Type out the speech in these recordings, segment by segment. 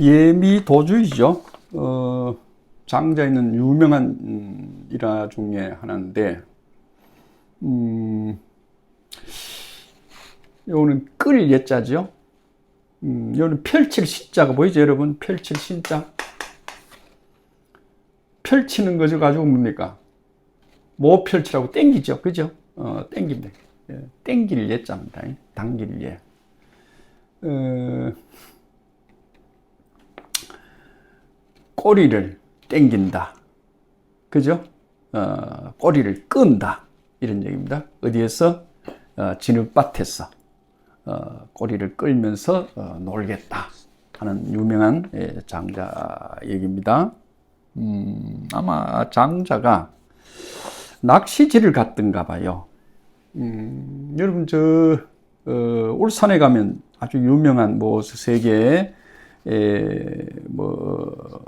예미도주이죠. 어, 장자에는 유명한 음, 일화 중에 하나인데, 음, 요거는 끌 예자죠. 음, 요는 펼칠 신자가 보이죠, 여러분? 펼칠 신자. 펼치는 거죠, 가지고 뭡니까? 뭐 펼치라고 땡기죠, 그죠? 어, 땡깁니다. 예, 땡길 예자입니다. 당길 예. 어, 꼬리를 땡긴다. 그죠? 어, 꼬리를 끈다. 이런 얘기입니다. 어디에서? 어, 진흙밭에서 어, 꼬리를 끌면서 어, 놀겠다. 하는 유명한 예, 장자 얘기입니다. 음, 아마 장자가 낚시질을 갔던가 봐요. 음, 여러분, 저, 어, 울산에 가면 아주 유명한 뭐 세계 에, 뭐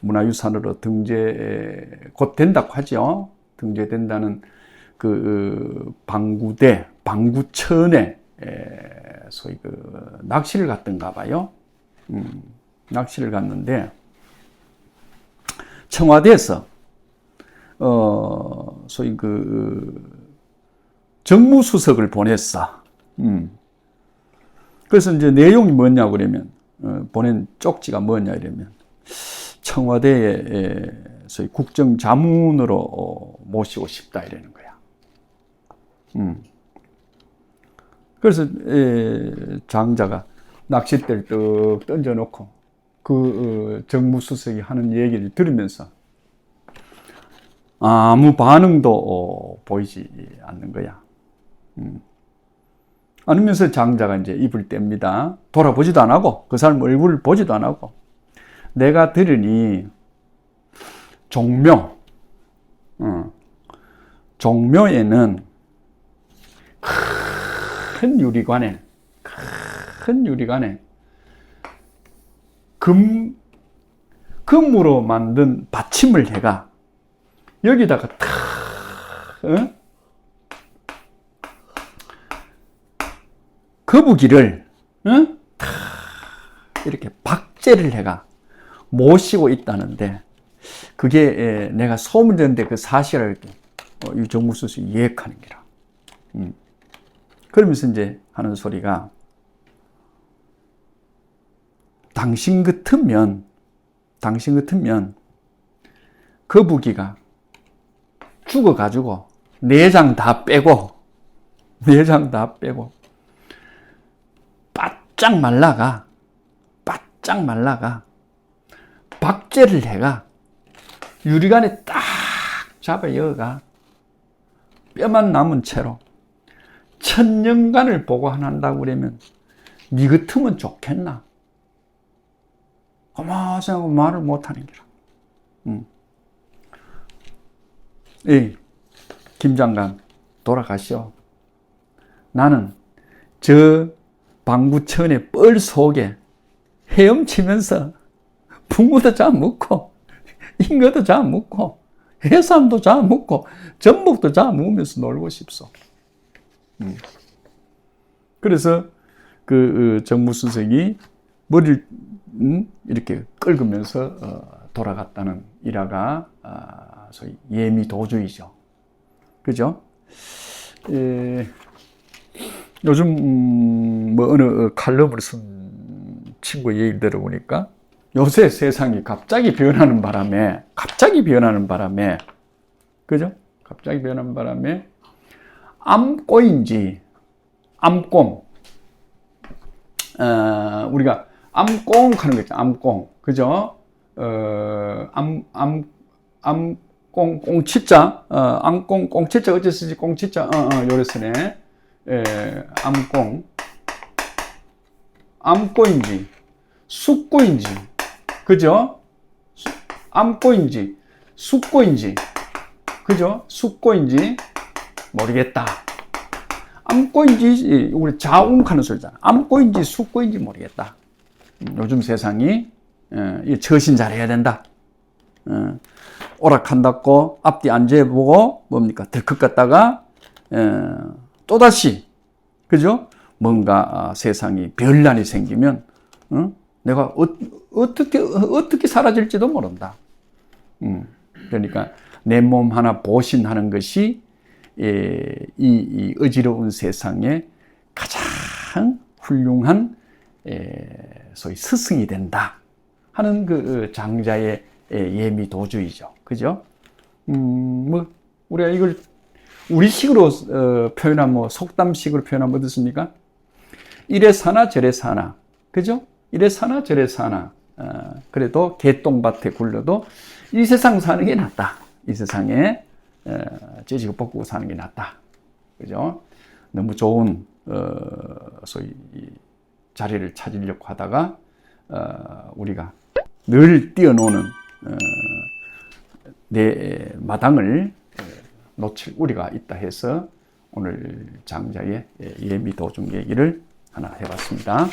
문화유산으로 등재 곧 된다고 하죠. 등재된다는 그 방구대, 방구천에 에, 소위 그 낚시를 갔던가 봐요. 음, 낚시를 갔는데 청와대에서 어 소위 그 정무수석을 보냈어. 음. 그래서 이제 내용이 뭐냐 그러면 어, 보낸 쪽지가 뭐냐 이러면 청와대에 소위 국정 자문으로 어, 모시고 싶다 이러는 거야. 음. 그래서 에, 장자가 낚싯대를 뚝 던져놓고 그 어, 정무수석이 하는 얘기를 들으면서 아무 반응도 어, 보이지 않는 거야. 음. 않으면서 장자가 이제 입을 뗍니다. 돌아보지도 안 하고, 그 사람 얼굴을 보지도 안 하고, 내가 들으니, 종묘, 어, 종묘에는 큰 유리관에, 큰 유리관에, 금, 금으로 만든 받침을 해가, 여기다가 탁, 어? 거북이를 응? 이렇게 박제를 해가 모시고 있다는데 그게 내가 소문 듣는데 그 사실을 어, 유정무수수 예약하는 기라. 음. 그러면서 이제 하는 소리가 당신 같으면 당신 같으면 거북이가 죽어가지고 내장 다 빼고 내장 다 빼고 바짝 말라가 바짝 말라가 박제를 해가 유리관에 딱 잡아 여가 뼈만 남은 채로 천년간을 보관한다고 그러면 니 같으면 좋겠나? 가만 생각하고 말을 못하는 기라. 음. 예, 김 장관 돌아가시오. 나는 저 방구천의 뻘 속에 헤엄치면서 붕어도 잘 먹고 잉어도 잘 먹고 해삼도 잘 먹고 전복도 잘 먹으면서 놀고 싶소. 음. 그래서 그 어, 정무수석이 머리를 음? 이렇게 긁으면서 어, 돌아갔다는 일화가 아, 소위 예미 도주의죠. 그죠? 에, 요즘 음, 뭐 어느 칼럼을 쓴 친구 얘기를 들어보니까 요새 세상이 갑자기 변하는 바람에 갑자기 변하는 바람에 그죠? 갑자기 변하는 바람에 암꼬인지 암꽁 어, 우리가 암꽁 하는 거 있죠 암꽁 그죠? 어, 암, 암, 암 꽁 꽁치자. 어, 암꽁 꽁치자 어째 쓰지? 꽁치자. 어, 어, 요래 쓰네. 에, 예, 암꽁, 암꼬인지, 숫꼬인지, 그죠? 암꼬인지, 숫꼬인지, 그죠? 숫꼬인지 모르겠다. 암꼬인지, 우리 자웅하는 소리잖아. 암꼬인지, 숫꼬인지 모르겠다. 음, 요즘 세상이, 예, 처신 잘해야 된다. 어, 오락한다고 앞뒤 앉아보고, 뭡니까? 들컥 갔다가, 또 다시 그죠? 뭔가 아, 세상이 별난이 생기면 어? 내가 어, 어떻게 어떻게 사라질지도 모른다. 음, 그러니까 내 몸 하나 보신하는 것이 예, 이, 이 어지러운 세상에 가장 훌륭한 예, 소위 스승이 된다 하는 그 장자의 예, 예미 도주이죠. 그죠? 음, 뭐 우리가 이걸 우리식으로 어, 표현하면 뭐 속담식으로 표현하면 어떻습니까? 이래 사나 저래 사나, 그죠? 이래 사나 저래 사나. 어, 그래도 개똥밭에 굴려도 이 세상 사는 게 낫다. 이 세상에 어, 째지고 뻗고 사는 게 낫다. 그죠? 너무 좋은 어, 소위 이 자리를 찾으려고 하다가 어, 우리가 늘 뛰어노는 어, 내 마당을 놓칠 우리가 있다 해서 오늘 장자의 예미 도중 얘기를 하나 해봤습니다.